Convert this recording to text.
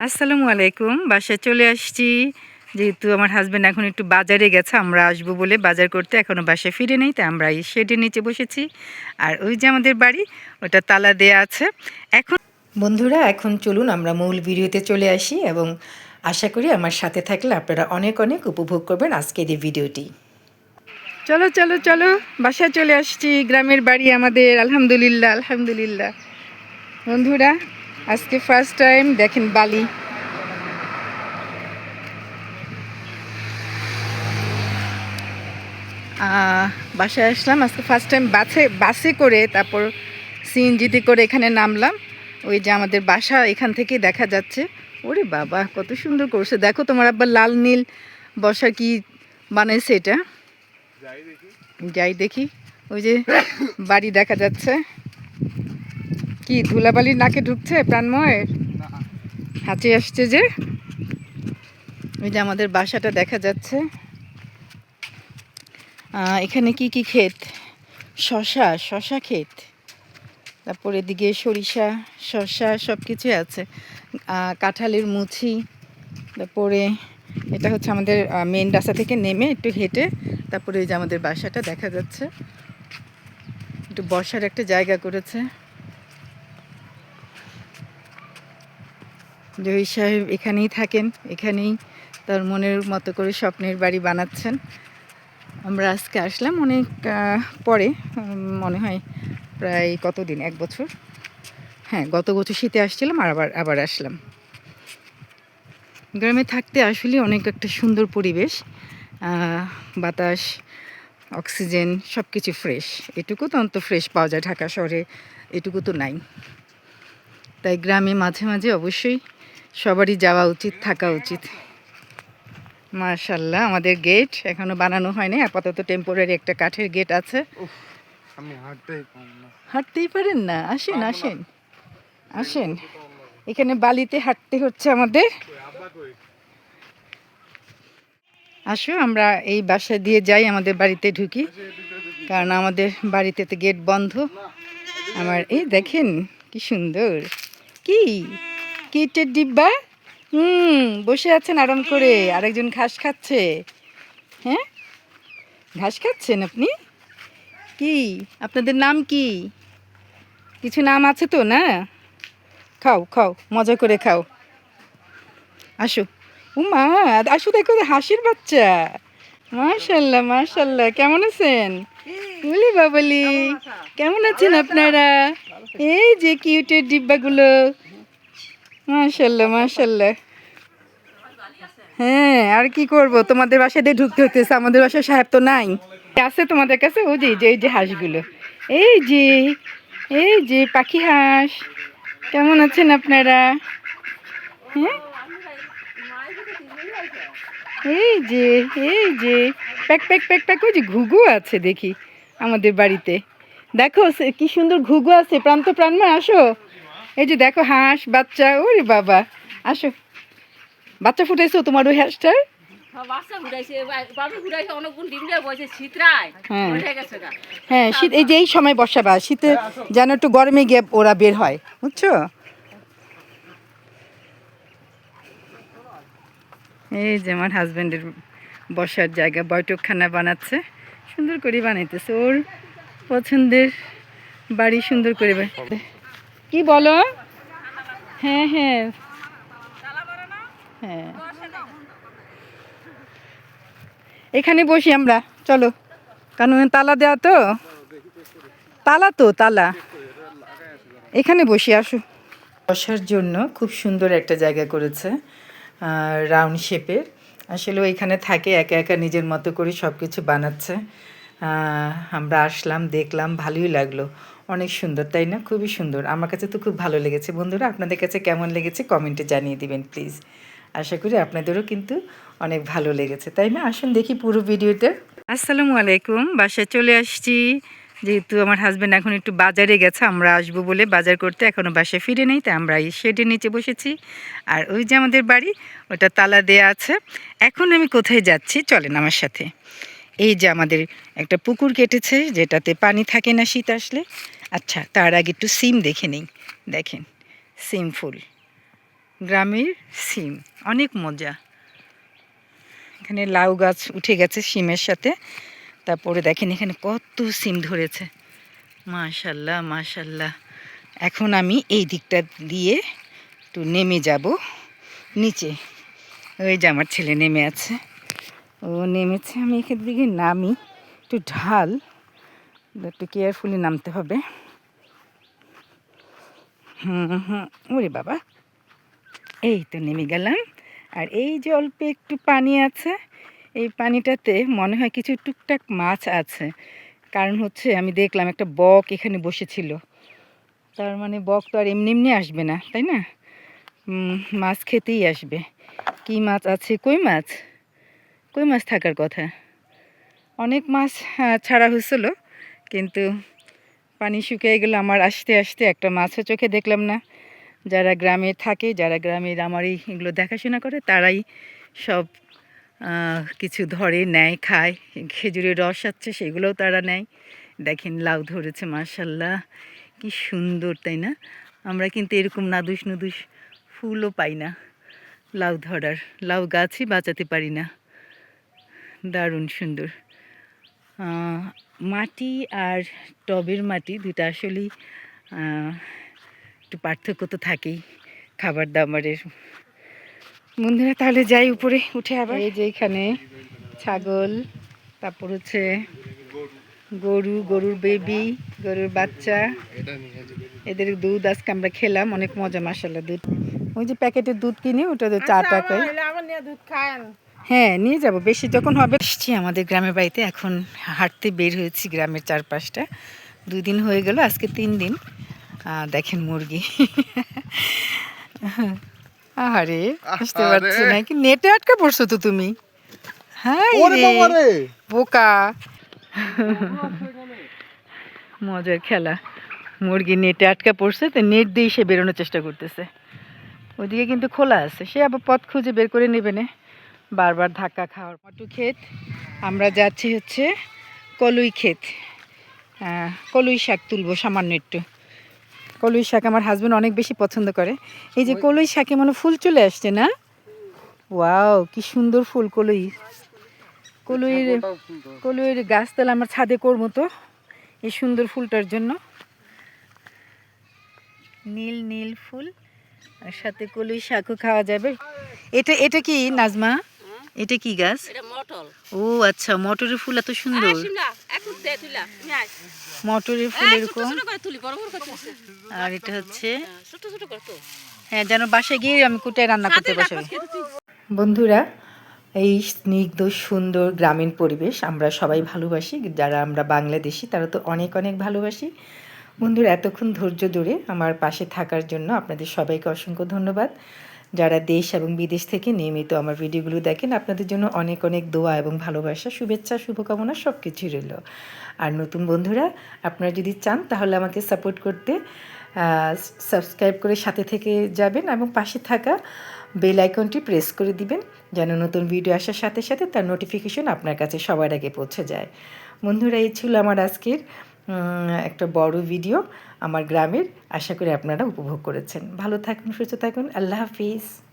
আসসালামু আলাইকুম। বাসায় চলে আসছি। যেহেতু আমার হাজব্যান্ড এখন একটু বাজারে গেছে, আমরা আসব বলে বাজার করতে। এখনও বাসায় ফিরে নেই, তাই আমরা এই শেডের নিচে বসেছি। আর ওই যে আমাদের বাড়ি, ওটা তালা দেয়া আছে। এখন বন্ধুরা, এখন চলুন আমরা মূল ভিডিওতে চলে আসি এবং আশা করি আমার সাথে থাকলে আপনারা অনেক অনেক উপভোগ করবেন আজকের এই ভিডিওটি। চলো চলো চলো, বাসায় চলে আসছি। গ্রামের বাড়ি আমাদের, আলহামদুলিল্লাহ আলহামদুলিল্লাহ। বন্ধুরা আজকে ফার্স্ট টাইম দেখেন বালি। বাসায় আসলাম আজকে ফার্স্ট টাইম বাসে বাসে করে তারপর সিএনজিতে করে এখানে নামলাম। ওই যে আমাদের বাসা এখান থেকে দেখা যাচ্ছে। ওরে বাবা কত সুন্দর করছে। দেখো তোমার আব্বা লাল নীল বসা কি বানাইছে এটা। যাই দেখি। ওই যে বাড়ি দেখা যাচ্ছে। কি ধুলাবালি নাকে ঢুকছে প্রাণময়ের হাঁচি আসছে যে। ওই যে আমাদের বাসাটা দেখা যাচ্ছে। এখানে কি কি ক্ষেত? শশা শশা ক্ষেত। তারপর এদিকে সরিষা শশা সব কিছুই আছে কাঁঠালের মুছি। তারপরে এটা হচ্ছে আমাদের মেন রাস্তা থেকে নেমে একটু হেঁটে তারপরে এই যে আমাদের বাসাটা দেখা যাচ্ছে। একটু বসার একটা জায়গা করেছে। জহির সাহেব এখানেই থাকেন, এখানেই তার মনের মতো করে স্বপ্নের বাড়ি বানাচ্ছেন। আমরা আজকে আসলাম অনেক পরে মনে হয় প্রায় কতদিন, এক বছর? হ্যাঁ গত বছর শীতে আসছিলাম, আর আবার আবার আসলাম। গ্রামে থাকতে আসলে অনেক একটা সুন্দর পরিবেশ বাতাস, অক্সিজেন সব কিছু ফ্রেশ। এটুকু তো অন্ত ফ্রেশ পাওয়া যায় ঢাকা শহরে, এটুকু তো নাই। তাই গ্রামে মাঝে মাঝে অবশ্যই সবারই যাওয়া উচিত থাকা উচিত। মার্শাল্লাহ আমাদের গেট এখনও বানানো হয়নি। আপাতত টেম্পোরারি একটা কাঠের গেট আছে। হাঁটতেই পারেন না? আসেন আসেন। আসেন। এখানে বালিতে হাঁটতে হচ্ছে আমাদের। আসো আমরা এই বাসা দিয়ে যাই আমাদের বাড়িতে ঢুকি। কারণ আমাদের বাড়িতে তো গেট বন্ধ। আমার এই দেখেন কি সুন্দর। কি? কিটের ডিব্বা? হুম, বসে আছেন আরাম করে। আরেকজন ঘাস খাচ্ছে। হ্যাঁ? ঘাস খাচ্ছেন আপনি? কি? আপনাদের নাম কি? কিছু নাম আছে তো, না? খাও খাও, মজা করে খাও। আসো। উমা, আসো দেখো, হাসির বাচ্চা। মাশাল্লাহ মাশাল্লাহ, কেমন আছেন? বলি বাবলি, কেমন আছেন আপনারা? এই যে কিউটের ডিব্বাগুলো। মাশাল্লাহ মাশাল্লাহ হ্যাঁ আর কি করব? তোমাদের বাসায় দিয়ে ঢুকতে হতেছে আমাদের বাসায় সাহেব তো নাই। আছে তোমাদের কাছে? ও যে, এই যে হাঁসগুলো। এই যে এই যে পাখি হাঁস। কেমন আছেন আপনারা? হ্যাঁ? এই যে এই যে, প্যাক প্যাক প্যাক প্যাক, ওই যে ঘুঘু আছে দেখি আমাদের বাড়িতে। দেখো কি সুন্দর ঘুঘু আছে, প্রান্ত প্রাণময় আসো। এই যে দেখো হাঁস বাচ্চা ওরে বাবা। আসো। বাচ্চা ফুটেছো তোমার ওই হাঁসটার? বাচ্চা ঘুরাইছে বাবু ঘুরাইছে অনেকক্ষণ ডিম দিয়ে বসে। শীতরায় হ্যাঁ। গা। হ্যাঁ শীত এই যে এই সময় বর্ষাবা শীতে যেন একটু গরমে গিয়ে ওরা বের হয়। বুঝছ? এই যে আমার হাজব্যান্ডের বসার জায়গা বৈঠকখানা বানাচ্ছে। সুন্দর করে বানাইতেছে। ওর পছন্দের বাড়ি সুন্দর করে বা- কি বলো? হ্যাঁ হ্যাঁ। হ্যাঁ। এখানে বসি আমরা, চলো। কারণ তালা দেওয়া তো। তালা তো, তালা। এখানে বসি, আসো। বসার জন্য খুব সুন্দর একটা জায়গা করেছে রাউন্ড শেপের। আসলে ও এখানে থাকে, একা একা নিজের মতো করে সব কিছু বানাচ্ছে। আমরা আসলাম, দেখলাম, ভালোই লাগল। অনেক সুন্দর, তাই না? খুবই সুন্দর। আমার কাছে তো খুব ভালো লেগেছে বন্ধুরা। আপনাদের কাছে কেমন লেগেছে কমেন্টে জানিয়ে দিবেন, প্লিজ। আশা করি আপনাদেরও কিন্তু অনেক ভালো লেগেছে, তাই না? আসুন দেখি পুরো ভিডিওটা আসসালামু আলাইকুম। বাসায় চলে আসছি। যেহেতু আমার হাজব্যান্ড এখন একটু বাজারে গেছে, আমরা আসব বলে বাজার করতে। এখনও বাসায় ফিরে নেই, তাই আমরা এই শেডের নিচে বসেছি। আর ওই যে আমাদের বাড়ি, ওটা তালা দেয়া আছে। এখন আমি কোথায় যাচ্ছি? চলেন আমার সাথে। এই যে আমাদের একটা পুকুর কেটেছে, যেটাতে পানি থাকে না শীত আসলে। আচ্ছা তার আগে একটু সিম দেখে নেই। দেখেন, সিম ফুল। গ্রামের সিম, অনেক মজা। এখানে লাউ গাছ উঠে গেছে সিমের সাথে। তারপরে দেখেন এখানে কত সিম ধরেছে। মাশাল্লাহ মাশাল্লাহ। এখন আমি এই দিকটা দিয়ে একটু নেমে যাব। নিচে। ওই যে আমার ছেলে নেমে আছে। ও নেমেছে, আমি এখান দিকে নামি। একটু ঢাল একটু কেয়ারফুলি নামতে হবে। হুম হুম, ওরে বাবা। এই তো নেমে গেলাম। আর এই যে অল্প একটু পানি আছে, এই পানিটাতে মনে হয় কিছু টুকটাক মাছ আছে। কারণ হচ্ছে আমি দেখলাম একটা বক এখানে বসেছিল। তার মানে বক তো আর এমনি এমনি আসবে না, তাই না? মাছ খেতেই আসবে। কি মাছ আছে? কই মাছ? কই মাছ থাকার কথা? অনেক মাছ ছাড়া হয়েছিল কিন্তু পানি শুকিয়ে গেলে আমার আসতে আসতে একটা মাছও চোখে দেখলাম না। যারা গ্রামে থাকে, যারা গ্রামের আমার এই এগুলো দেখাশোনা করে, তারাই সব কিছু ধরে, নেয়, খায়। খেজুরের রস আছে, সেগুলোও তারা নেয়। দেখেন লাউ ধরেছে মার্শাল্লাহ কি সুন্দর, তাই না? আমরা কিন্তু এরকম নাদুস নুদুস ফুলও পাই না লাউ ধরার। লাউ গাছই বাঁচাতে পারি না। দারুণ সুন্দর। মাটি আর টবের মাটি দুটা আসলেই একটু পার্থক্য তো থাকেই খাবার দাবারের। বন্ধুরা তাহলে যাই উপরে উঠে আবার। এই যে এখানে ছাগল তারপর হচ্ছে গরু গরুর বেবি গরুর বাচ্চা। এদের দুধ আজকে আমরা খেলাম অনেক মজা মশালা দুধ। ওই যে প্যাকেটের দুধ কিনে ওটা তো চা টাকায় হ্যাঁ নিয়ে যাব। বেশি যখন হবে এসছি আমাদের গ্রামের বাড়িতে। এখন হাঁটতে বের হয়েছি গ্রামের চারপাশটা। দুই দিন হয়ে গেল আজকে তিন দিন। দেখেন মুরগি। বুঝতে আহারে। পারছি না কি নেটে আটকা পড়ছো তো তুমি? হ্যাঁ বোকা। মজার খেলা। মুরগি নেটে আটকা পড়ছে তো নেট দিয়ে সে বেরোনোর চেষ্টা করতেছে। ওদিকে কিন্তু খোলা আছে সে আবার পথ খুঁজে বের করে নেবে না। বারবার ধাক্কা খাওয়ার টমাটো ক্ষেত। আমরা যাচ্ছি হচ্ছে কলুই ক্ষেত। কলুই শাক তুলবো সামান্য একটু। কলুই শাক আমার হাজব্যান্ড অনেক বেশি পছন্দ করে। এই যে কলুই শাকে মানে ফুল চলে আসছে না? ওয়াও কি সুন্দর ফুল কলুই। কলুইয়ের। কলুইয়ের গাছতলা আমার ছাদে করব তো এই সুন্দর ফুলটার জন্য। নীল নীল ফুল। আর সাথে কলুই শাকও খাওয়া যাবে। এটা এটা কি নাজমা? এটা কি গাছ? ও আচ্ছা মটরের ফুল এত সুন্দর। মটরের ফুল এরকম। ছোট করে তুলি বড় বড় করে তুলছে আর এটা হচ্ছে? হ্যাঁ, হ্যাঁ যেন বাসায় গিয়ে আমি কুটে রান্না করতে বসাবো। বন্ধুরা এই স্নিগ্ধ সুন্দর গ্রামীণ পরিবেশ আমরা সবাই ভালোবাসি। যারা আমরা বাংলাদেশি তারা তো অনেক অনেক ভালোবাসি। বন্ধুরা এতক্ষণ ধৈর্য ধরে আমার পাশে থাকার জন্য আপনাদের সবাইকে অসংখ্য ধন্যবাদ। যারা দেশ এবং বিদেশ থেকে নিয়মিত আমার ভিডিওগুলো দেখেন, আপনাদের জন্য অনেক অনেক দোয়া এবং ভালোবাসা, শুভেচ্ছা, শুভকামনা সব কিছুই রইল। আর নতুন বন্ধুরা, আপনারা যদি চান তাহলে আমাকে সাপোর্ট করতে সাবস্ক্রাইব করে সাথে থেকে যাবেন এবং পাশে থাকা বেল আইকনটি প্রেস করে দিবেন, যেন নতুন ভিডিও আসার সাথে সাথে তার নোটিফিকেশন আপনার কাছে সবার আগে পৌঁছে যায়। বন্ধুরা, এই ছিল আমার আজকের একটা বড় ভিডিও আমার গ্রামের আশা করি আপনারা উপভোগ করেছেন। ভালো থাকুন সুস্থ থাকুন। আল্লাহ হাফিজ।